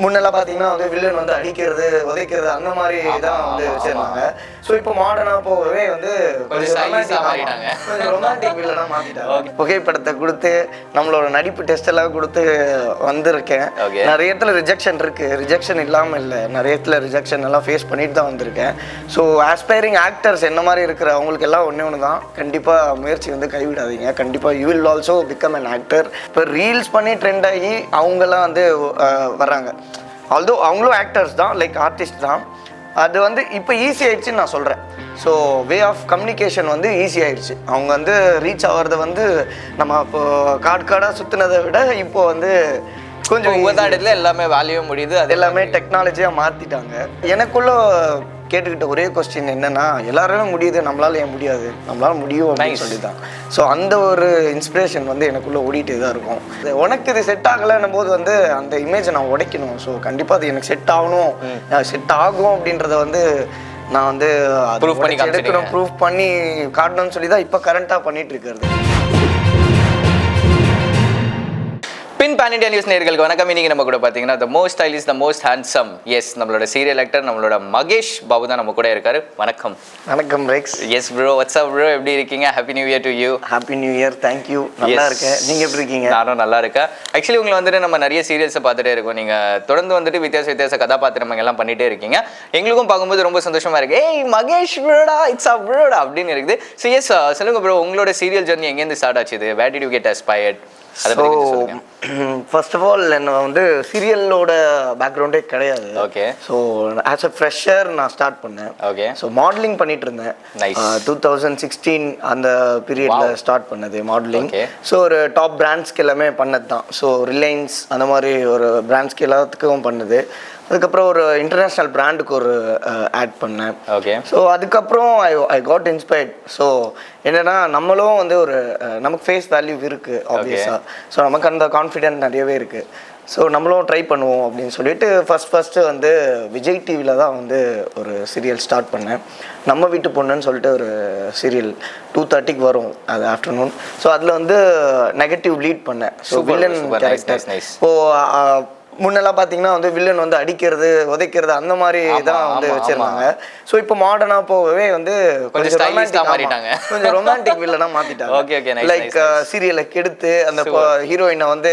முன்னெல்லாம் பார்த்தீங்கன்னா வந்து வில்லன் வந்து அடிக்கிறது உதைக்கிறது அந்த மாதிரி தான் வந்து வச்சிருந்தாங்க. ஸோ இப்போ மாடர்னாக போகவே வந்து கொஞ்சம் ரொமான்டிக் வில்லனாக மாற்றிட்டாங்க புகைப்படத்தை கொடுத்து நம்மளோட நடிப்பு டெஸ்ட் எல்லாம் கொடுத்து வந்திருக்கேன். நிறைய இடத்துல ரிஜெக்ஷன் இருக்கு. ரிஜெக்ஷன் இல்லாமல் இல்லை. நிறைய இடத்துல ரிஜெக்ஷன் எல்லாம் ஃபேஸ் பண்ணிட்டு தான் வந்திருக்கேன். ஸோ ஆஸ்பைரிங் ஆக்டர்ஸ் என்ன மாதிரி இருக்கிற அவங்களுக்கு எல்லாம் ஒன்றே ஒன்று தான் கண்டிப்பாக முயற்சி வந்து கைவிடாதீங்க. கண்டிப்பாக you will also become an actor இப்போ ரீல்ஸ் பண்ணி ட்ரெண்ட் ஆகி அவங்கெல்லாம் வந்து அஹ், வர்றாங்க. ஆல்தோ அவங்களும் ஆக்டர்ஸ் தான் லைக் ஆர்டிஸ்ட் தான். அது வந்து இப்போ ஈஸி ஆயிடுச்சுன்னு நான் சொல்கிறேன் ஸோ வே ஆஃப் கம்யூனிகேஷன் வந்து ஈஸி ஆயிடுச்சு. அவங்க வந்து ரீச் ஆகிறத வந்து நம்ம இப்போ காடு காடாக சுற்றுனதை விட இப்போ வந்து கொஞ்சம். உபதாடத்துல எல்லாமே வேல்யூ முடியுது அது எல்லாமே டெக்னாலஜியாக மாற்றிட்டாங்க எனக்குள்ள கேட்டுக்கிட்ட ஒரே கொஸ்டின் என்னன்னா எல்லாருமே முடியுது நம்மளால ஏன் முடியாது? நம்மளால முடியும் அப்படின்னு சொல்லி தான் ஸோ அந்த ஒரு இன்ஸ்பிரேஷன் வந்து எனக்குள்ள ஓடிட்டே தான் இருக்கும். உனக்கு இது செட் ஆகலைன்னும் போது வந்து அந்த இமேஜை நான் உடைக்கணும். ஸோ கண்டிப்பாக அது எனக்கு செட் ஆகணும். செட் ஆகும் அப்படின்றத வந்து நான் வந்து எடுக்கணும். ப்ரூஃப் பண்ணி காட்டணும்னு சொல்லி தான் இப்போ கரண்ட்டாக பண்ணிட்டு இருக்கிறது. பின் இண்டியா நியூஸ் நேர்களுக்கு வணக்கம். இன்னைக்கு நம்ம கூட பார்த்தீங்கன்னா the most stylish the most handsome is நம்மளோட சீரியல் ஆக்டர் நம்மளோட மகேஷ் பாபு தான் நம்ம கூட இருக்காரு. வணக்கம். வணக்கம் Rex yes bro what's up bro எப்படி இருக்கீங்க? Happy new year to you happy new year thank you நல்லா. இருக்கேன். நீங்கள் எப்படி இருக்கீங்க? நானும் நல்லா இருக்கேன். ஆக்சுவலி உங்களை வந்துட்டு நம்ம நிறைய சீரியல்ஸை பார்த்துட்டே இருக்கோம். நீங்க தொடர்ந்து வந்துட்டு வித்தியாச வித்தியாச கதாபாத்திரங்கள் எல்லாம் பண்ணிட்டே இருக்கீங்க. எங்களுக்கும் பார்க்கும்போது ரொம்ப சந்தோஷமா இருக்கு. ஏய் மகேஷ் ப்ரோடா இட்ஸ் அ ப்ரோடா அப்படின்னு இருக்குது. ஸோ எஸ் சொல்லுங்க ப்ரோ உங்களோட சீரியல் ஜர்னி எங்கேருந்து ஸ்டார்ட் ஆச்சு where did you get inspired அதை ஃபர்ஸ்ட் ஆஃப் ஆல் என்ன வந்து சீரியலோட பேக்ரவுண்டே கிடையாது. Okay so as a fresher நான் ஸ்டார்ட் பண்ணேன். ஓகே ஸோ மாடலிங் பண்ணிட்டு இருந்தேன். டூ தௌசண்ட் சிக்ஸ்டீன் அந்த பீரியட்ல ஸ்டார்ட் பண்ணது மாடலிங். ஸோ ஒரு டாப் பிராண்ட்ஸ்க்கு எல்லாமே பண்ணது தான் ஸோ ரிலையன்ஸ் அந்த மாதிரி ஒரு பிராண்ட்ஸ்க்கு எல்லாத்துக்கும் பண்ணது. அதுக்கப்புறம் ஒரு இன்டர்நேஷ்னல் பிராண்டுக்கு ஒரு ஆட் பண்ணேன். ஓகே ஸோ அதுக்கப்புறம் I I got inspired so என்னன்னா நம்மளும் வந்து ஒரு நமக்கு ஃபேஸ் வேல்யூ இருக்கு ஆப்வியஸாக ஸோ நமக்கு அந்த கான்ஃபிடென்ட் நிறையவே இருக்கு. ஸோ நம்மளும் ட்ரை பண்ணுவோம் அப்படின்னு சொல்லிட்டு ஃபர்ஸ்ட் ஃபர்ஸ்ட்டு வந்து விஜய் டிவியில் தான் வந்து ஒரு சீரியல் ஸ்டார்ட் பண்ணேன். நம்ம வீட்டு பொண்ணுன்னு சொல்லிட்டு ஒரு சீரியல் டூ தேர்ட்டிக்கு வரும் அது ஆஃப்டர்நூன் ஸோ அதில் வந்து நெகட்டிவ் லீட் பண்ணேன். ஸோ வில்லன் கேரக்டர் அஹ், முன்னெல்லாம் பார்த்தீங்கன்னா வந்து வில்லன் வந்து அடிக்கிறது உதைக்கிறது அந்த மாதிரி தான் வந்து வச்சிருந்தாங்க. ஸோ இப்போ மாடர்னாக போகவே வந்து கொஞ்சம் மாறிட்டாங்க. கொஞ்சம் ரொமான்டிக் வில்லனா மாத்திட்டாங்க. Okay, okay, nice, லைக் சீரியலை கெடுத்து அந்த ஹீரோயினை வந்து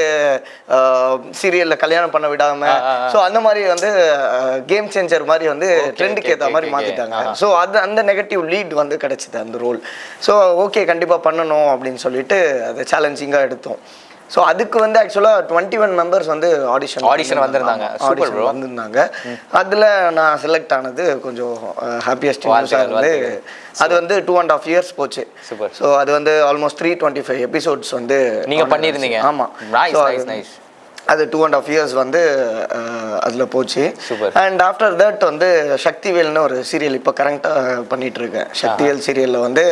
சீரியல்ல கல்யாணம் பண்ண விடாம. ஸோ அந்த மாதிரி வந்து கேம் சேஞ்சர் மாதிரி வந்து ட்ரெண்டுக்கு ஏற்ற மாதிரி okay. ஸோ அது அந்த நெகட்டிவ் லீட் வந்து கிடைச்சிது அந்த ரோல் ஸோ ஓகே கண்டிப்பாக பண்ணணும் அப்படின்னு சொல்லிட்டு அதை சேலஞ்சிங்காக எடுத்தோம். ஸோ அதுக்கு வந்து ஆக்சுவலாக டுவெண்ட்டி ஒன் மெம்பர்ஸ் வந்து ஆடிஷன் Audition வந்திருந்தாங்க. Bro. வந்திருந்தாங்க. அதில் நான் செலக்ட் ஆனது கொஞ்சம் ஹாப்பியஸ்ட் நியூஸாக இருந்து அது வந்து டூ அண்ட் ஆஃப் இயர்ஸ் போச்சு. ஸோ அது வந்து almost three twenty five episodes வந்து நீங்க பண்ணியிருந்தீங்க. ஆமாம் நைஸ் அது டூ அண்ட் ஆஃப் இயர்ஸ் வந்து அதில் போச்சு. அண்ட் ஆஃப்டர் தட் வந்து சக்திவேல்னு ஒரு சீரியல் இப்போ கரண்ட்டாக பண்ணிட்டு இருக்கேன் சக்திவேல் சீரியலில் வந்து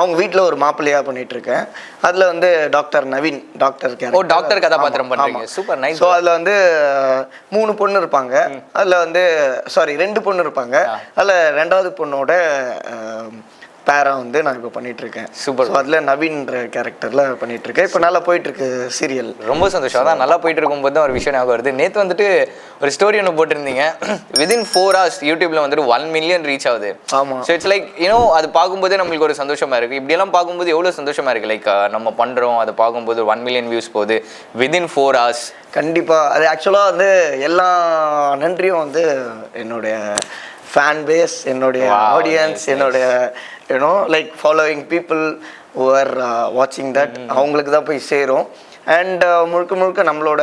அவங்க வீட்டில் ஒரு மாப்பிள்ளையாக பண்ணிட்டு இருக்கேன் அதில் வந்து டாக்டர் நவீன் டாக்டர் ஓ டாக்டர் கதாபாத்திரம் பண்றீங்க. சூப்பர் நைஸ் ஸோ அதில் வந்து மூணு பொண்ணு இருப்பாங்க. அதில் வந்து சாரி ரெண்டு பொண்ணு இருப்பாங்க. அதில் ரெண்டாவது பொண்ணோட பேரா வந்து நான் இப்போ பண்ணிட்டு இருக்கேன் Super. ஸோ அதில் நவீன்ற கேரக்டரில் பண்ணிட்டு இருக்கேன் இப்போ நல்லா போயிட்டு இருக்கு சீரியல் ரொம்ப சந்தோஷம். அதான் நல்லா போயிட்டு இருக்கும்போது தான் ஒரு விஷயம் ஞாபகம் வருது. நேற்று வந்துட்டு ஒரு ஸ்டோரி ஒன்று போட்டிருந்தீங்க. விதின் ஃபோர் ஹவர்ஸ் யூடியூப்ல வந்துட்டு ஒன் மில்லியன் ரீச் ஆகுது. ஆமா. ஸோ இட்ஸ் லைக் யூனோ அது பார்க்கும்போதே நம்மளுக்கு ஒரு சந்தோஷமா இருக்கு. இப்படியெல்லாம் பார்க்கும்போது எவ்வளோ சந்தோஷமா இருக்கு? லைக் நம்ம பண்றோம் அதை பார்க்கும்போது ஒன் மில்லியன் வியூஸ் போகுது. விதின் ஃபோர் ஹவர்ஸ் கண்டிப்பா. அது ஆக்சுவலாக வந்து எல்லா நன்றியும் வந்து என்னுடைய ஃபேன் பேஸ் என்னுடைய ஆடியன்ஸ் என்னுடைய you know like following people are வாட்சிங் தட் அவங்களுக்கு தான் போய் சேரும். அண்ட் முழுக்க முழுக்க நம்மளோட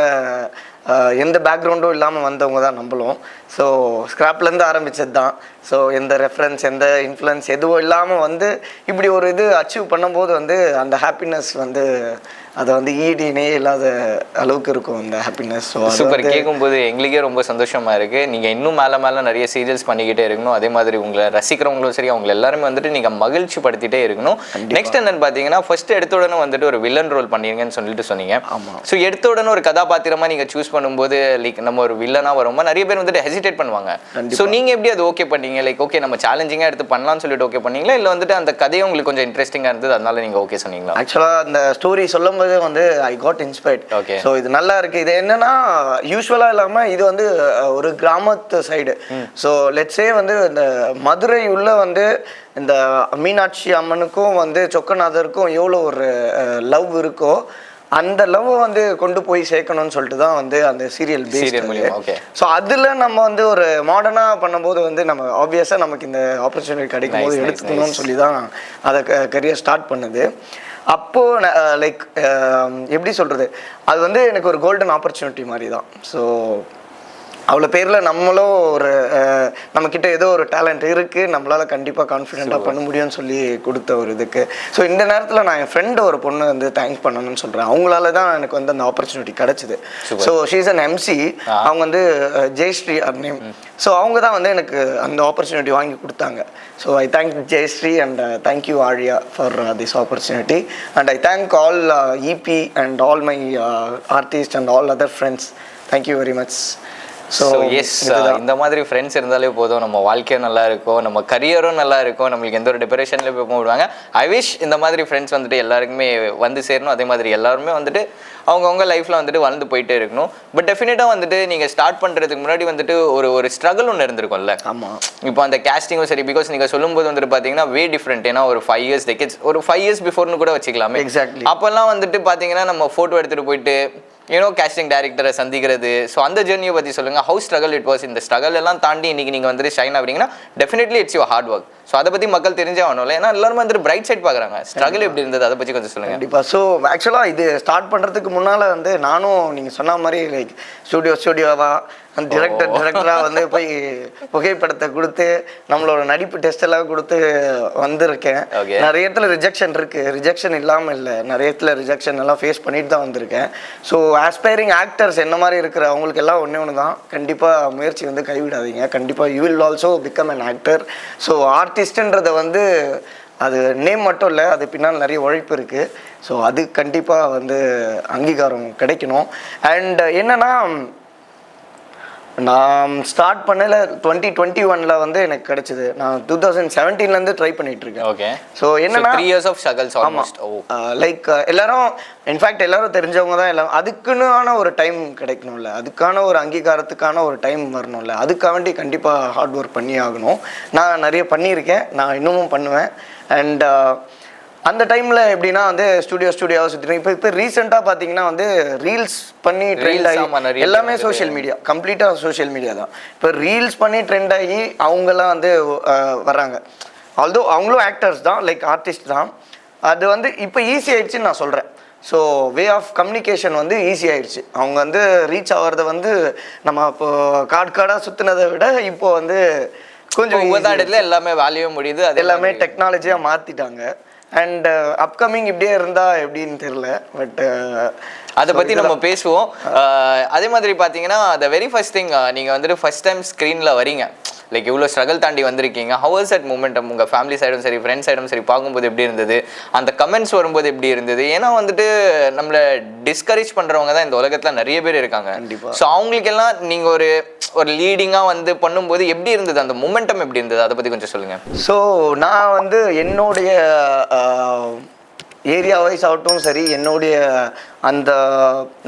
uh, எந்த பேக்ரவுண்டும் இல்லாமல் வந்தவங்க தான் நம்மளும். ஸோ ஸ்க்ராப்லேருந்து ஆரம்பிச்சது தான் ஸோ எந்த ரெஃபரன்ஸ் எந்த இன்ஃப்ளூயன்ஸ் எதுவும் இல்லாமல் வந்து இப்படி ஒரு இது அச்சீவ் பண்ணும்போது வந்து அந்த ஹாப்பினஸ் வந்து அதை வந்து ஈடினே இல்லாத அளவுக்கு இருக்கும் அந்த ஹாப்பினஸ் ஸோ சூப்பர். கேட்கும்போது எங்களுக்கே ரொம்ப சந்தோஷமா இருக்கு. நீங்க இன்னும் மேல மேல நிறைய சீரியல்ஸ் பண்ணிக்கிட்டே இருக்கணும். அதே மாதிரி உங்களை ரசிக்கிறவங்களும் சரி அவங்க எல்லாருமே வந்துட்டு நீங்க மகிழ்ச்சி படுத்திட்டே இருக்கணும் நெக்ஸ்ட் என்னன்னு பாத்தீங்கன்னா ஃபர்ஸ்ட் எடுத்த உடனே வந்துட்டு ஒரு வில்லன் ரோல் பண்ணீங்கன்னு சொல்லிட்டு சொன்னீங்க. ஆமா. ஸோ எடுத்த உடனே ஒரு கதாபாத்திரமா நீங்க சூஸ் பண்ணும்போது லைக் நம்ம ஒரு வில்லனா வரும்போது நிறைய பேர் வந்துட்டு ஹெசிடேட் பண்ணுவாங்க. ஸோ நீங்க எப்படி அது ஓகே பண்ணீங்க? லைக் ஓகே நம்ம சேலஞ்சிங்கா எடுத்து பண்ணலாம்னு சொல்லிட்டு ஓகே பண்ணீங்களா? இல்ல வந்துட்டு அந்த கதையை உங்களுக்கு கொஞ்சம் இன்ட்ரெஸ்டிங்கா இருந்தது அதனால நீங்க ஓகே சொன்னீங்களா? ஆக்சுவலாக அந்த ஸ்டோரி சொல்லும் பார்க்கும்போது வந்து I got inspired Okay. So இது நல்லா இருக்கு. இது என்னன்னா யூஸ்வலாக இல்லாமல் இது வந்து ஒரு கிராமத்து சைடு ஸோ லெட்ஸே வந்து இந்த மதுரை உள்ள வந்து இந்த மீனாட்சி அம்மனுக்கும் வந்து சொக்கநாதருக்கும் எவ்வளோ ஒரு லவ் இருக்கோ அந்த லவ் வந்து கொண்டு போய் சேர்க்கணும்னு சொல்லிட்டு தான் வந்து அந்த சீரியல். ஸோ அதில் நம்ம வந்து ஒரு மாடர்னாக பண்ணும்போது வந்து நம்ம ஆப்வியஸாக நமக்கு இந்த ஆப்பர்ச்சுனிட்டி கிடைக்கும் போது எடுத்துக்கணும்னு சொல்லி தான் அதை கரியர் ஸ்டார்ட் பண்ணுது. அப்போது லைக் எப்படி சொல்கிறது அது வந்து எனக்கு ஒரு கோல்டன் ஆப்பர்ச்சுனிட்டி மாதிரி தான் ஸோ அவ்வளோ பேரில் நம்மளும் ஒரு நம்மக்கிட்ட ஏதோ ஒரு டேலண்ட் இருக்குது நம்மளால் கண்டிப்பாக கான்ஃபிடென்ட்டாக பண்ண முடியும்னு சொல்லி கொடுத்த ஒரு இதுக்கு. ஸோ இந்த நேரத்தில் நான் என் ஃப்ரெண்டு ஒரு பொண்ணு வந்து தேங்க்ஸ் பண்ணணும்னு சொல்கிறேன் அவங்களால தான் எனக்கு வந்து அந்த ஆப்பர்ச்சுனிட்டி கிடச்சிது. ஸோ ஷீஸ் அன் எம்சி அவங்க வந்து ஜெயஸ்ரீ நேம் ஸோ அவங்க தான் வந்து எனக்கு அந்த ஆப்பர்ச்சுனிட்டி வாங்கி கொடுத்தாங்க. So I thank Jayashree and thank you Aaliya for this opportunity and I thank all EP and all my artist and all other friends thank you very much so yes இந்த மாதிரி friends இருந்தாலே போதும். நம்ம வாழ்க்கையும் நல்லா இருக்கும். நம்ம கரியரும் நல்லா இருக்கும். நம்மளுக்கு எந்த ஒரு டிப்ரெஷன்ல போய் போடுவாங்க. ஐ விஷ் இந்த மாதிரி ஃப்ரெண்ட்ஸ் வந்துட்டு எல்லாருக்குமே வந்து சேரணும். அதே மாதிரி எல்லாருமே வந்துட்டு அவங்கவுங்க லைஃப்ல வந்துட்டு வளர்ந்து போயிட்டே இருக்கணும். பட் டெஃபினட்டாக வந்துட்டு நீங்க ஸ்டார்ட் பண்றதுக்கு முன்னாடி வந்துட்டு ஒரு ஒரு ஸ்ட்ரகிள் ஒன்று இருந்திருக்கும்ல. ஆமாம் இப்போ அந்த கேஸ்டிங்கும் சரி பிகாஸ் நீங்க சொல்லும்போது வந்துட்டு பாத்தீங்கன்னா வே டிஃப்ரெண்ட் ஏன்னா ஒரு ஃபைவ் இயர்ஸ் டெக்கெட்ஸ் ஒரு ஃபைவ் இயர்ஸ் பிஃபோர்னு கூட வச்சுக்கலாமே. Exactly. அப்போல்லாம் வந்துட்டு பாத்தீங்கன்னா நம்ம ஃபோட்டோ எடுத்துட்டு போயிட்டு யூனோ கேஸ்டிங் டைரக்டரை சந்திக்கிறது. ஸோ அந்த ஜேர்னியை பற்றி சொல்லுங்கள் ஹவு ஸ்ட்ரகல் இட் வாஸ் இந்த ஸ்ட்ரகல் எல்லாம் தாண்டி இன்னைக்கு நீங்கள் வந்துட்டு shine ஆகிறீங்கன்னா definitely it's your hard work so அதை பற்றி மக்கள் தெரிஞ்சே ஆகணும்ல. ஏன்னா எல்லாருமே வந்துட்டு பிரைட் சைட் பார்க்குறாங்க. ஸ்ட்ரகல் எப்படி இருந்தது? அதை பற்றி கொஞ்சம் சொல்லுங்கள் கண்டிப்பாக ஸோ ஆக்சுவலாக இது ஸ்டார்ட் பண்ணுறதுக்கு முன்னால் வந்து நானும் நீங்கள் சொன்ன மாதிரி லைக் ஸ்டூடியோ ஸ்டூடியோவாக டிரெக்டர் டிரெக்டராக வந்து போய் புகைப்படத்தை கொடுத்து நம்மளோட நடிப்பு டெஸ்ட் எல்லாம் கொடுத்து வந்திருக்கேன். நிறைய இடத்துல ரிஜெக்ஷன் இருக்கு. ரிஜெக்ஷன் இல்லாமல் இல்லை. நிறைய இடத்துல ரிஜெக்ஷன் எல்லாம் ஃபேஸ் பண்ணிட்டு தான் வந்திருக்கேன். ஸோ ஆஸ்பைரிங் ஆக்டர்ஸ் என்ன மாதிரி இருக்கிற அவங்களுக்கு எல்லாம் ஒன்றே ஒன்று தான் கண்டிப்பாக முயற்சி வந்து கைவிடாதீங்க. கண்டிப்பாக you will also become an actor so ஆர்டிஸ்ட்ன்றதை வந்து அது நேம் மட்டும் இல்லை அது பின்னால் நிறைய உழைப்பு இருக்குது ஸோ அது கண்டிப்பாக வந்து அங்கீகாரம் கிடைக்கணும். அண்ட் என்னன்னா நான் ஸ்டார்ட் பண்ணல டுவெண்ட்டி டுவெண்ட்டி ஒனில் வந்து எனக்கு கிடைச்சிது. நான் டூ தௌசண்ட் செவன்டீன்லேருந்து ட்ரை பண்ணிட்டு இருக்கேன் ஓகே ஸோ என்னன்னா three years of struggles almost like எல்லாரும் இன்ஃபேக்ட் எல்லாரும் தெரிஞ்சவங்க தான் எல்லாம் அதுக்குன்னு ஒரு டைம் கிடைக்கணும்ல. அதுக்கான ஒரு அங்கீகாரத்துக்கான ஒரு டைம் வரணும்ல. அதுக்காக வேண்டி கண்டிப்பாக ஹார்ட் ஒர்க் பண்ணி ஆகணும். நான் நிறைய பண்ணியிருக்கேன். நான் இன்னமும் பண்ணுவேன். அண்ட் அந்த டைமில் எப்படின்னா வந்து ஸ்டுடியோ ஸ்டுடியோவை சுற்றினேன் இப்போ இப்போ ரீசெண்டாக பார்த்தீங்கன்னா வந்து ரீல்ஸ் பண்ணி ட்ரெண்ட் ஆகி எல்லாமே. சோஷியல் மீடியா கம்ப்ளீட்டாக சோஷியல் மீடியா தான். இப்போ ரீல்ஸ் பண்ணி ட்ரெண்ட் ஆகி அவங்கெல்லாம் வந்து அஹ், வர்றாங்க. ஆல்தோ அவங்களும் ஆக்டர்ஸ் தான் லைக் ஆர்டிஸ்ட் தான். அது வந்து இப்போ ஈஸி ஆயிடுச்சுன்னு நான் சொல்கிறேன் ஸோ வே ஆஃப் கம்யூனிகேஷன் வந்து ஈஸி ஆயிடுச்சு. அவங்க வந்து ரீச் ஆகிறத வந்து நம்ம இப்போ கார்டு கார்டாக சுற்றுனதை விட இப்போ வந்து கொஞ்சம் உபதாடத்துல எல்லாமே வேல்யூ முடியுது அது எல்லாமே டெக்னாலஜியாக மாற்றிட்டாங்க அண்ட் அப்கமிங் uh, இப்படியே இருந்தால் எப்படின்னு தெரில பட் அதை பத்தி நம்ம பேசுவோம். அதே மாதிரி பாத்தீங்கன்னா the வெரி ஃபர்ஸ்ட் திங் நீங்க வந்துட்டு ஃபர்ஸ்ட் டைம் ஸ்க்ரீன்ல வரீங்க. லைக் இவ்வளோ ஸ்ட்ரகிள் தாண்டி வந்திருக்கீங்க. ஹவர்ஸ் அட் மூமெண்டம் உங்க ஃபேமிலி சைடும் சரி ஃப்ரெண்ட்ஸ் சைடும் சரி பார்க்கும்போது எப்படி இருந்தது? அந்த கமெண்ட்ஸ் வரும்போது எப்படி இருந்தது? ஏன்னா வந்துட்டு நம்மள டிஸ்கரேஜ் பண்றவங்க தான் இந்த உலகத்துல நிறைய பேர் இருக்காங்க. ஸோ அவங்களுக்கெல்லாம் நீங்க ஒரு ஒரு லீடிங்கா வந்து பண்ணும்போது எப்படி இருந்தது? அந்த மூமெண்டம் எப்படி இருந்தது? அதை பத்தி கொஞ்சம் சொல்லுங்க. ஸோ நான் வந்து என்னுடைய ஏரியா வைஸ் ஆகட்டும் சரி என்னுடைய அந்த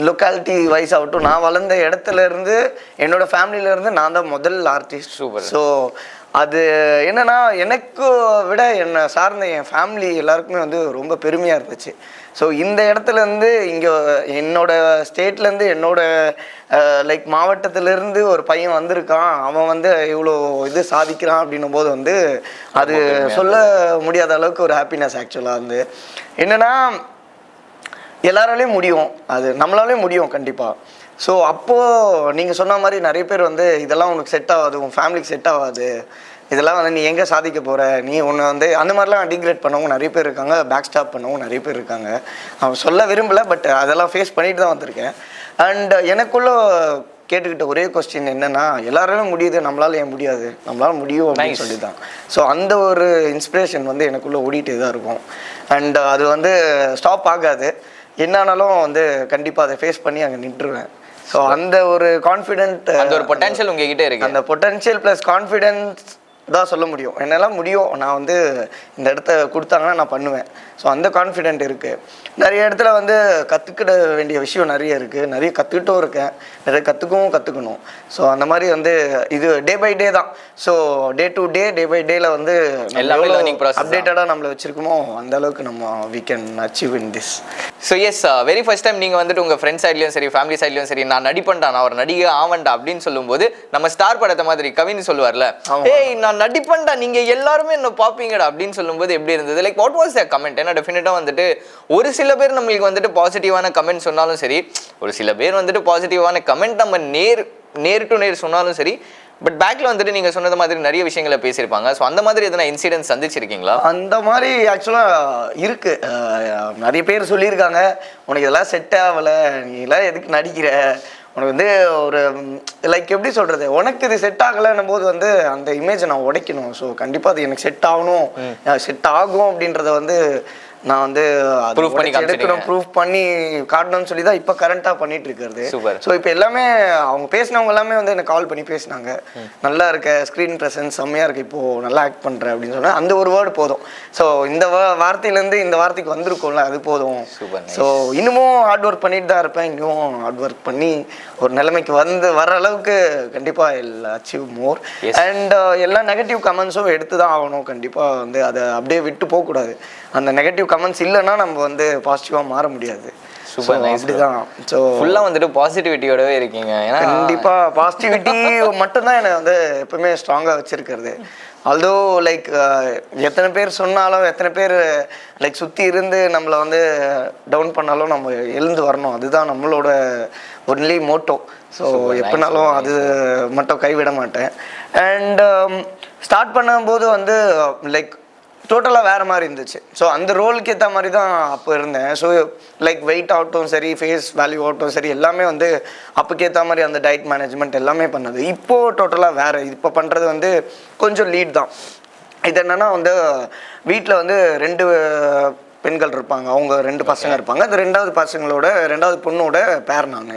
லொக்காலிட்டி வைஸ் ஆகட்டும் நான் வளர்ந்த இடத்துல இருந்து என்னோட ஃபேமிலியில இருந்து நான் தான் முதல் ஆர்டிஸ்ட் Super. ஸோ அது என்னன்னா எனக்கு விட என்னை சார்ந்த என் ஃபேமிலி எல்லாருக்குமே வந்து ரொம்ப பெருமையாக இருந்துச்சு ஸோ இந்த இடத்துல இருந்து இங்கே என்னோட ஸ்டேட்லேருந்து என்னோட லைக் மாவட்டத்திலேருந்து ஒரு பையன் வந்திருக்கான். அவன் வந்து இவ்வளோ இது சாதிக்கிறான் அப்படின்னும் போது வந்து அது சொல்ல முடியாத அளவுக்கு ஒரு ஹாப்பினஸ் ஆக்சுவலாக வந்து. என்னன்னா எல்லாராலையும் முடியும். அது நம்மளாலையும் முடியும் கண்டிப்பாக ஸோ அப்போது நீங்கள் சொன்ன மாதிரி நிறைய பேர் வந்து இதெல்லாம் உனக்கு செட் ஆகாது. உன் ஃபேமிலிக்கு செட் ஆகாது. இதெல்லாம் வந்து நீ எங்கே சாதிக்க போகிற நீ ஒன்று வந்து அந்த மாதிரிலாம் டிகிரேட் பண்ணவங்க நிறைய பேர் இருக்காங்க பேக் ஸ்டாப் பண்ணவங்க நிறைய பேர் இருக்காங்க. அவன் சொல்ல விரும்பல பட் அதெல்லாம் ஃபேஸ் பண்ணிட்டு தான் வந்திருக்கேன். அண்ட் எனக்குள்ள கேட்டுக்கிட்ட ஒரே கொஸ்டின் என்னன்னா எல்லாராலும் முடியுது நம்மளால ஏன் முடியாது? நம்மளால முடியும் அப்படின்னு. சொல்லி தான் ஸோ அந்த ஒரு இன்ஸ்பிரேஷன் வந்து எனக்குள்ளே ஓடிட்டே தான் இருக்கும். அண்ட் அது வந்து ஸ்டாப் ஆகாது. என்னானாலும் வந்து கண்டிப்பாக அதை ஃபேஸ் பண்ணி அங்கே நின்றுவேன் ஸோ அந்த ஒரு கான்ஃபிடென்ட் அந்த ஒரு பொட்டன்ஷியல் உங்ககிட்ட இருக்கு. அந்த பொட்டன்ஷியல் ப்ளஸ் கான்ஃபிடென்ஸ் தான் சொல்ல முடியும். என்னால் முடியும். நான் வந்து இந்த இடத்த கொடுத்தாங்கன்னா நான் பண்ணுவேன். ஸோ அந்த கான்ஃபிடென்ட் இருக்குது நிறைய இடத்துல வந்து கற்றுக்கிட வேண்டிய விஷயம் நிறைய இருக்குது நிறைய கற்றுக்கிட்டும் இருக்கேன். நிறைய கற்றுக்கவும் கற்றுக்கணும் ஸோ அந்த மாதிரி வந்து இது டே பை டே தான். So day to day day by டேல வந்து. அப்டேட்டடாக நம்மளை வச்சிருக்கோமோ அந்த அளவுக்கு நம்ம we can achieve in this so yes very first time நீங்கள் வந்துட்டு உங்கள் ஃப்ரெண்ட்ஸ் சைட்லையும் சரி ஃபேமிலி சைட்லையும் சரி நான் நடிப்பேன்டா நான் ஒரு நடிகை ஆவன்டா அப்படின்னு சொல்லும்போது நம்ம ஸ்டார் படத்தை மாதிரி கவின் சொல்லுவார்ல. ஏய் நான் நடிப்பேன்டா நீங்கள் எல்லாருமே என்ன பார்ப்பீங்கடா அப்படின்னு சொல்லும்போது எப்படி இருந்தது? Like what was the comment ஏன்னா டெஃபினட்டாக வந்துட்டு ஒரு சில பேர் நம்மளுக்கு வந்துட்டு பாசிட்டிவான கமெண்ட் சொன்னாலும் சரி ஒரு சில பேர் வந்துட்டு பாசிட்டிவான கமெண்ட் நம்ம நேர் நேர் டு நேர் சொன்னாலும் சரி பட் பேக்ல வந்துட்டு நீங்கள் சொன்னது மாதிரி நிறைய விஷயங்களை பேசியிருப்பாங்க. ஸோ அந்த மாதிரி எதனா இன்சிடென்ட் சந்திச்சிருக்கீங்களா? அந்த மாதிரி ஆக்சுவலாக இருக்கு. நிறைய பேர் சொல்லியிருக்காங்க உனக்கு இதெல்லாம் செட் ஆகலை நீ எல்லாம் எதுக்கு நடிக்கிற? உனக்கு வந்து ஒரு லைக் எப்படி சொல்றது உனக்கு இது செட் ஆகலைன்னும் போது வந்து அந்த இமேஜை நான் உடைக்கணும். ஸோ கண்டிப்பாக அது எனக்கு செட் ஆகணும். செட் ஆகும் அப்படின்றத வந்து நான் வந்து Proof பண்ணி எடுக்கணும். ப்ரூஃப் பண்ணி காட்டணும்னு சொல்லி தான் இப்போ கரண்ட்டாக பண்ணிட்டு இருக்கிறது. ஸோ இப்போ எல்லாமே அவங்க பேசினவங்க எல்லாமே வந்து எனக்கு கால் பண்ணி பேசினாங்க. நல்லா இருக்க ஸ்க்ரீன் ப்ரெசன்ஸ் செம்மையாக இருக்கு இப்போ நல்லா ஆக்ட் பண்ணுற அப்படின்னு சொன்னா அந்த ஒரு வேர்டு போதும். ஸோ இந்த வார்த்தையிலேருந்து இந்த வார்த்தைக்கு வந்திருக்கும்ல அது போதும். ஸோ இன்னமும் ஹார்ட் ஒர்க் பண்ணிட்டு தான் இருப்பேன். இன்னும் ஹார்ட் ஒர்க் பண்ணி ஒரு நிலைமைக்கு வந்து வர அளவுக்கு கண்டிப்பாக எல் அச்சீவ் மோர். அண்ட் எல்லா நெகட்டிவ் கமெண்ட்ஸும் எடுத்து தான் ஆகணும். கண்டிப்பாக வந்து அதை அப்படியே விட்டு போகக்கூடாது. அந்த நெகட்டிவ் கமெண்ட்ஸ் இல்லைன்னா நம்ம வந்து பாசிட்டிவாக மாற முடியாது. So, nice, அப்படிதான். ஸோ ஃபுல்லாக வந்துட்டு பாசிட்டிவிட்டியோடவே இருக்கீங்க. ஏன்னா கண்டிப்பா பாசிட்டிவிட்டி மட்டும்தான் என்னை வந்து எப்பவுமே ஸ்ட்ராங்கா வச்சிருக்கிறது. ஆல்தோ லைக் எத்தனை பேர் சொன்னாலும் எத்தனை பேர் லைக் சுத்தி இருந்து நம்மளை வந்து டவுன் பண்ணாலும் நம்ம எழுந்து வரணும். அதுதான் நம்மளோட ஒன்லி மோட்டோ ஸோ எப்படினாலும் அது மட்டும் கைவிட மாட்டேன். அண்ட் ஸ்டார்ட் பண்ணும்போது வந்து லைக் டோட்டலாக வேறு மாதிரி இருந்துச்சு. ஸோ அந்த ரோலுக்கு ஏற்ற மாதிரி தான் அப்போ இருந்தேன். ஸோ லைக் வெயிட் ஆகட்டும் சரி ஃபேஸ் வேல்யூ ஆகட்டும் சரி எல்லாமே வந்து அப்போக்கு ஏற்ற மாதிரி அந்த டயட் மேனேஜ்மெண்ட் எல்லாமே பண்ணது. இப்போது டோட்டலாக வேறு இப்போ பண்ணுறது வந்து கொஞ்சம் லீட் தான். இது என்னென்னா வந்து வீட்டில் வந்து ரெண்டு பெண்கள் இருப்பாங்க. அவங்க ரெண்டு பசங்க இருப்பாங்க. அந்த ரெண்டாவது பசங்களோட ரெண்டாவது பொண்ணோட பேர் நான்.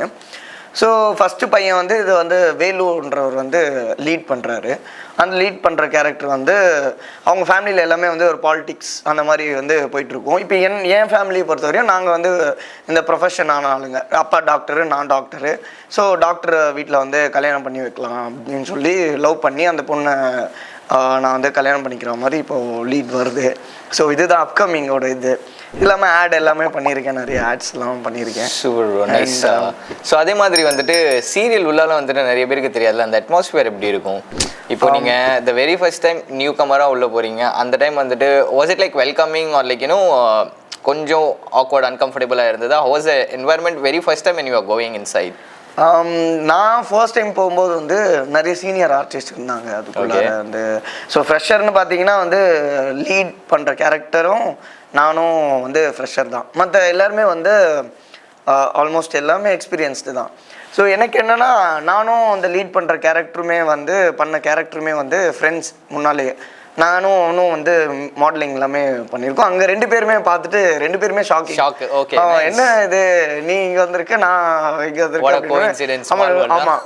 ஸோ ஃபஸ்ட்டு பையன் வந்து இது வந்து வேலுன்றவர் வந்து லீட் பண்ணுறாரு அந்த லீட் பண்ணுற கேரக்டர் வந்து அவங்க ஃபேமிலியில் எல்லாமே வந்து ஒரு பாலிட்டிக்ஸ் அந்த மாதிரி வந்து போயிட்டுருக்கோம். இப்போ என் என் ஃபேமிலியை பொறுத்தவரையும் நாங்கள் வந்து இந்த ப்ரொஃபஷன் ஆன ஆளுங்க. அப்பா டாக்டரு நான் டாக்டரு ஸோ டாக்டர் வீட்டில் வந்து கல்யாணம் பண்ணி வைக்கலாம் அப்படின்னு சொல்லி லவ் பண்ணி அந்த பொண்ணை நான் வந்து கல்யாணம் பண்ணிக்கிற மாதிரி இப்போது லீட் வருது. ஸோ இதுதான் அப்கமிங்கோட இது. இல்லாமல் ஆட் எல்லாமே பண்ணியிருக்கேன் நிறைய ஆட்ஸ்லாம் பண்ணியிருக்கேன். சூப்பர் ப்ரோ நைஸ் ஸோ அதே மாதிரி வந்துட்டு சீரியல் உள்ளால வந்துட்டு நிறைய பேருக்கு தெரியாதுல அந்த அட்மாஸ்பியர் எப்படி இருக்கும்? இப்போ நீங்க the very first time new camera உள்ள போறீங்க அந்த டைம் வந்துட்டு was it like welcoming or like you know கொஞ்சம் ஆக்வர்ட் அன்கம்ஃபர்டபுளாக இருந்ததா? Was a environment very first time you are going inside நான் ஃபர்ஸ்ட் டைம் போகும்போது வந்து நிறைய சீனியர் ஆர்டிஸ்ட் இருந்தாங்க. அதுக்குள்ள. வந்து ஸோ ஃப்ரெஷர்னு பார்த்தீங்கன்னா வந்து லீட் பண்ணுற கேரக்டரும் நானும் வந்து ஃப்ரெஷர் தான். மற்ற எல்லாருமே வந்து ஆல்மோஸ்ட் எல்லாமே எக்ஸ்பீரியன்ஸ்டு தான். ஸோ எனக்கு என்னென்னா நானும் அந்த லீட் பண்ணுற கேரக்டருமே வந்து பண்ண கேரக்டருமே வந்து ஃப்ரெண்ட்ஸ் முன்னாலேயே. நானும் அவனும் வந்து மாடலிங் எல்லாமே பண்ணியிருக்கோம். அங்கே ரெண்டு பேருமே பார்த்துட்டு ரெண்டு பேருமே okay, அவன் nice. என்ன இது? நீ இங்க வந்திருக்க நான் இங்க வந்திருக்கேன் coincidence, ஆமா small world, ஆமா.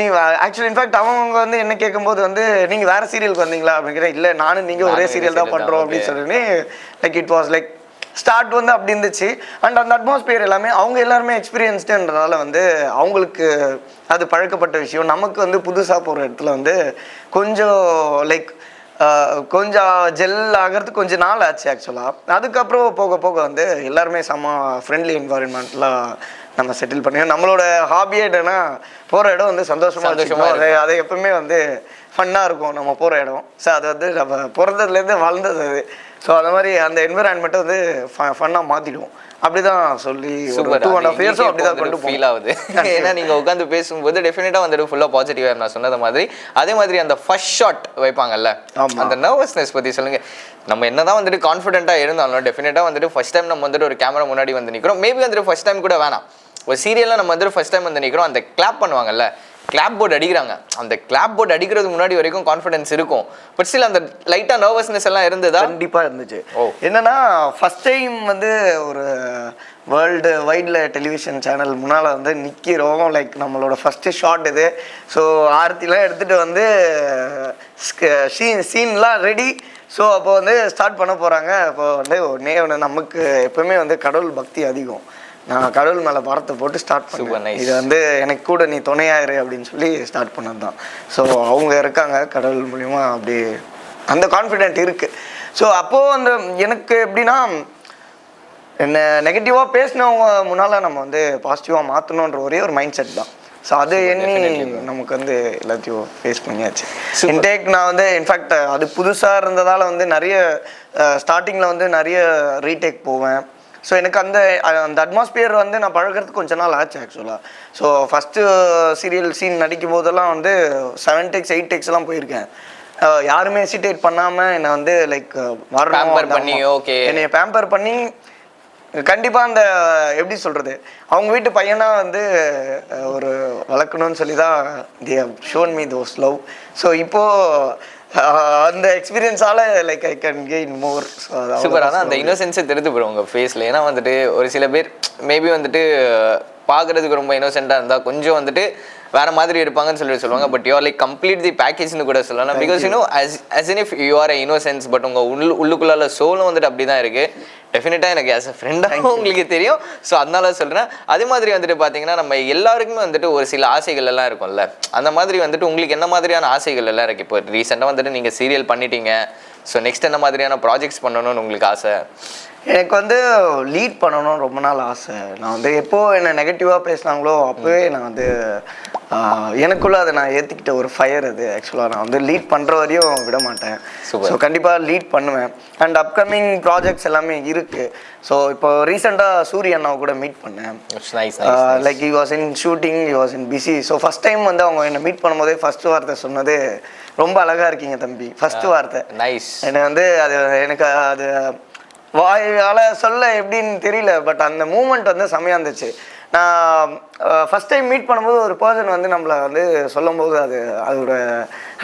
நீ ஆக்சுவலி இன்ஃபேக்ட் அவங்க வந்து என்ன கேட்கும்போது வந்து நீங்க வேற சீரியலுக்கு வந்தீங்களா? அப்படிங்கிற இல்ல நானும் நீங்க ஒரே சீரியல் தான் பண்றோம் அப்படின்னு. சொல்லி like it was like start வந்து அப்படி இருந்துச்சு. அண்ட் அந்த அட்மாஸ்பியர் எல்லாமே அவங்க எல்லாருமே எக்ஸ்பீரியன்ஸ்டுன்றதால வந்து அவங்களுக்கு அது பழக்கப்பட்ட விஷயம். நமக்கு வந்து புதுசாக போகிற இடத்துல வந்து கொஞ்சம் லைக் கொஞ்சம் ஜெல் ஆகிறதுக்கு கொஞ்சம் நாள் ஆச்சு ஆக்சுவலாக அதுக்கப்புறம் போக போக வந்து எல்லாருமே செம்ம ஃப்ரெண்ட்லி என்வாயன்மெண்ட்லாம் நம்ம செட்டில் பண்ணி நம்மளோட ஹாபியே என்னன்னா போகிற இடம் வந்து சந்தோஷமாக சந்தோஷமா வச்சுக்கணும். அதை அதை எப்பவுமே வந்து ஃபன்னாக இருக்கும் நம்ம போகிற இடம். ஸோ அது வந்து நம்ம பிறந்ததுலேருந்து வளர்ந்தது அது. ஸோ அந்த மாதிரி அந்த என்விரான்மெண்ட்டை வந்து ஃபன்னாக மாற்றிடுவோம் அப்படி தான் சொல்லி ஒரு சூப்பர் டூ அண்ட் ஆஃப் இயர்ஸும் அப்படி தான் கொண்டு ஃபீல் ஆகுது. ஏன்னா நீங்க உட்காந்து பேசும்போது டெஃபினட்டா வந்துட்டு ஃபுல்லா பாசிட்டிவா நான் சொன்னது மாதிரி. அதே மாதிரி அந்த ஃபர்ஸ்ட் ஷாட் வைப்பாங்கல்ல. அந்த நர்வஸ்னஸ் பத்தி சொல்லுங்க. நம்ம என்னதான் வந்துட்டு கான்ஃபிடென்ட்டா இருந்தாலும் டெஃபினட்டா வந்துட்டு ஃபர்ஸ்ட் டைம் நம்ம வந்துட்டு ஒரு கேமரா முன்னாடி வந்து நிக்கிறோம். மேபி வந்துட்டு ஃபர்ஸ்ட் டைம் கூட வேணாம். ஒரு சீரியல்ல நம்ம வந்துட்டு ஃபர்ஸ்ட் டைம் வந்து நிக்கிறோம். அந்த கிளாப் பண்ணுவாங்கல்ல கிளாப் போர்டு அடிக்கிறாங்க. அந்த கிளாப் போர்டு அடிக்கிறது முன்னாடி வரைக்கும் கான்ஃபிடன்ஸ் இருக்கும். பட் ஸ்டில் அந்த லைட்டாக நர்வஸ்னஸ் எல்லாம் இருந்ததா? கண்டிப்பா இருந்துச்சு. ஓ. என்னன்னா ஃபர்ஸ்ட் டைம் வந்து ஒரு வேர்ல்டு வைடில் டெலிவிஷன் சேனல் முன்னால் வந்து நிற்கிறோம் லைக் நம்மளோட ஃபஸ்ட்டு ஷாட் இது. ஸோ ஆரத்திலாம் எடுத்துகிட்டு வந்து சீன் சீன்லாம் ரெடி ஸோ அப்போ வந்து ஸ்டார்ட் பண்ண போகிறாங்க அப்போ வந்து ஒன்னே ஒன்று நமக்கு எப்பவுமே வந்து கடவுள் பக்தி அதிகம். நான் கடவுள் மேலே பாரத்தை போட்டு ஸ்டார்ட் nice. இது வந்து எனக்கு கூட நீ துணையாயிரு அப்படின்னு சொல்லி ஸ்டார்ட் பண்ணது தான் ஸோ அவங்க இருக்காங்க கடவுள் மூலியமா அப்படி அந்த கான்ஃபிடென்ட் இருக்கு. ஸோ அப்போது அந்த எனக்கு எப்படின்னா என்ன நெகட்டிவாக பேசினவங்க முன்னால் நம்ம வந்து பாசிட்டிவாக மாற்றணுன்ற ஒரே ஒரு மைண்ட் செட் தான். ஸோ அது எண்ணி நமக்கு வந்து எல்லாத்தையும் ஃபேஸ் பண்ணியாச்சு. இன்டேக் நான் வந்து இன்ஃபேக்ட் அது புதுசாக இருந்ததால் வந்து நிறைய ஸ்டார்டிங்கில் வந்து நிறைய ரீடேக் போவேன். ஸோ எனக்கு அந்த அந்த அட்மாஸ்பியர் வந்து நான் பழகிறதுக்கு கொஞ்ச நாள் ஆச்சு ஆக்சுவலாக ஸோ ஃபஸ்ட்டு சீரியல் சீன் நடிக்கும் போதெல்லாம் வந்து செவன் டெக்ஸ் எயிட் டெக்ஸ்லாம் போயிருக்கேன். யாருமே ஹெசிடேட் பண்ணாமல் என்னை வந்து லைக் அந்த பண்ணி, okay. என்னைய பேம்பர் பண்ணி கண்டிப்பா அந்த எப்படி சொல்றது அவங்க வீட்டு பையனா வந்து ஒரு வளர்க்கணும்னு சொல்லி தான் the shown me those love so இப்போ அஹ், அந்த எக்ஸ்பீரியன்ஸால like I can gain more super அதான் அந்த இன்னோசென்ஸை தெரிந்து போயிடும் உங்கள் ஃபேஸில் ஏன்னா வந்துட்டு ஒரு சில பேர் மேபி வந்துட்டு பார்க்கறதுக்கு ரொம்ப இன்னோசென்ட்டாக இருந்தால் கொஞ்சம் வந்துட்டு வேற மாதிரி இருப்பாங்கன்னு சொல்லி சொல்லுவாங்க. But you are like complete the பேக்கேஜ்னு கூட சொல்லலாம். Because you know as as in if you are a innocence but உங்கள் உள்ள உள்ளுக்குள்ளால சோலும் வந்துட்டு அப்படி தான் இருக்குது டெஃபினட்டாக எனக்கு ஆஸ் அ ஃப்ரெண்டாகவும் உங்களுக்கு தெரியும். ஸோ அதனால சொல்கிறேன் அதே மாதிரி வந்துட்டு பார்த்தீங்கன்னா நம்ம எல்லாருக்குமே வந்துட்டு ஒரு சில ஆசைகள் எல்லாம் இருக்கும்ல. அந்த மாதிரி வந்துட்டு உங்களுக்கு என்ன மாதிரியான ஆசைகள் எல்லாம் இருக்குது இப்போ ரீசெண்டாக வந்துட்டு நீங்கள் சீரியல் பண்ணிட்டீங்க. ஸோ நெக்ஸ்ட் என்ன மாதிரியான ப்ராஜெக்ட்ஸ் பண்ணணும்னு உங்களுக்கு ஆசை? எனக்கு வந்து லீட் பண்ணணும்னு ரொம்ப நாள் ஆசை. நான் வந்து எப்போ என்ன நெகட்டிவாக பேசினாங்களோ அப்போவே நான் வந்து எனக்குள்ள அதை நான் ஏற்றிக்கிட்ட ஒரு ஃபயர் அது. ஆக்சுவலாக நான் வந்து லீட் பண்ணுற வரையும் விட மாட்டேன். ஸோ கண்டிப்பாக லீட் பண்ணுவேன். அண்ட் அப்கமிங் ப்ராஜெக்ட்ஸ் எல்லாமே இருக்குது ஸோ இப்போ ரீசெண்டாக சூரிய அண்ணாவை கூட மீட் பண்ணேன். Like he was in shooting he was in busy so first time வந்து அவங்க என்னை மீட் பண்ணும்போதே ஃபர்ஸ்ட் வார்த்தை சொன்னது ரொம்ப அழகாக இருக்கீங்க தம்பி. ஃபர்ஸ்ட் வார்த்தை. நைஸ் எனக்கு வந்து அது எனக்கு அது வாயால் சொல்ல எப்படின்னு தெரியல பட் அந்த மூமெண்ட் வந்து செமையாக இருந்துச்சு. நான் ஃபஸ்ட் டைம் மீட் பண்ணும்போது ஒரு பர்சன் வந்து நம்மளை வந்து சொல்லும்போது அது அதோட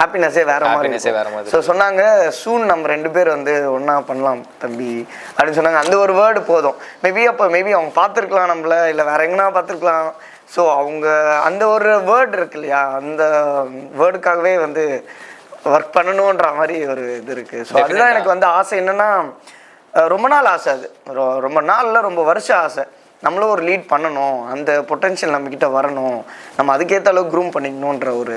ஹாப்பினஸ்ஸே வேற ஏ வேற மாதிரி மாதிரி. ஸோ சொன்னாங்க சூன் நம்ம ரெண்டு பேர் வந்து ஒன்றா பண்ணலாம் தம்பி அப்படின்னு சொன்னாங்க. அந்த ஒரு வேர்டு போதும். மேபி அப்போ மேபி அவங்க பார்த்துருக்கலாம் நம்மள இல்லை வேற எங்கனா பார்த்துருக்கலாம். ஸோ அவங்க அந்த ஒரு வேர்டு இருக்கு இல்லையா அந்த வேர்டுக்காகவே வந்து ஒர்க் பண்ணணுன்ற மாதிரி ஒரு இது இருக்கு. ஸோ அதுதான் எனக்கு வந்து ஆசை. என்னன்னா ரொம்ப நாள் ஆசை அது. ரொம்ப நாள்ல ரொம்ப வருஷம் ஆசை. நம்மளும் ஒரு லீட் பண்ணணும். அந்த பொட்டென்ஷியல் நம்மக்கிட்ட வரணும். நம்ம அதுக்கேற்ற அளவுக்கு க்ரூம் பண்ணிக்கணுன்ற ஒரு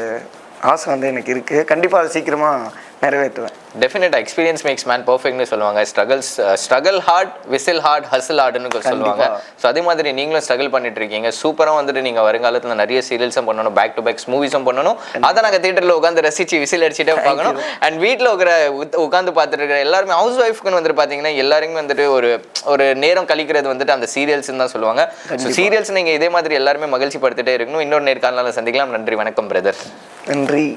ஆசை வந்து எனக்கு இருக்குது கண்டிப்பாக அது சீக்கிரமாக நிறைவேற்றுவேன். டெஃபினட்டா எக்ஸ்பீரியன்ஸ் மேக்ஸ் மேன் பர்ஃபெக்ட்னு சொல்லுவாங்க. Struggles struggle hard whistle hard hustle ஹார்ட்னு சொல்லுவாங்க. ஸோ அதே மாதிரி நீங்களும் ஸ்ட்ரகிள் பண்ணிட்டு இருக்கீங்க சூப்பராக வந்துட்டு நீங்க வருங்காலத்தில் நிறைய சீரியல்ஸும் பண்ணணும். பேக் டு பேக் மூவிஸும் பண்ணணும். அதை நாங்கள் தேட்டரில் உட்காந்து ரசிச்சு விசில் அடிச்சுட்டே பார்க்கணும். அண்ட் வீட்டில் இருக்கிற உட்காந்து பார்த்துட்டு இருக்கிற எல்லாருமே ஹவுஸ் ஒய்ஃப்க்குன்னு வந்துட்டு பார்த்தீங்கன்னா எல்லாருமே வந்துட்டு ஒரு ஒரு நேரம் கழிக்கிறது வந்துட்டு அந்த சீரியல்ஸ் தான் சொல்லுவாங்க. ஸோ சீரியல்ஸ் நீங்க இதே மாதிரி எல்லாருமே மகிழ்ச்சி படுத்திட்டே இருக்கணும். இன்னொரு நேர்காணலால சந்திக்கலாம். நன்றி வணக்கம் பிரதர் நன்றி.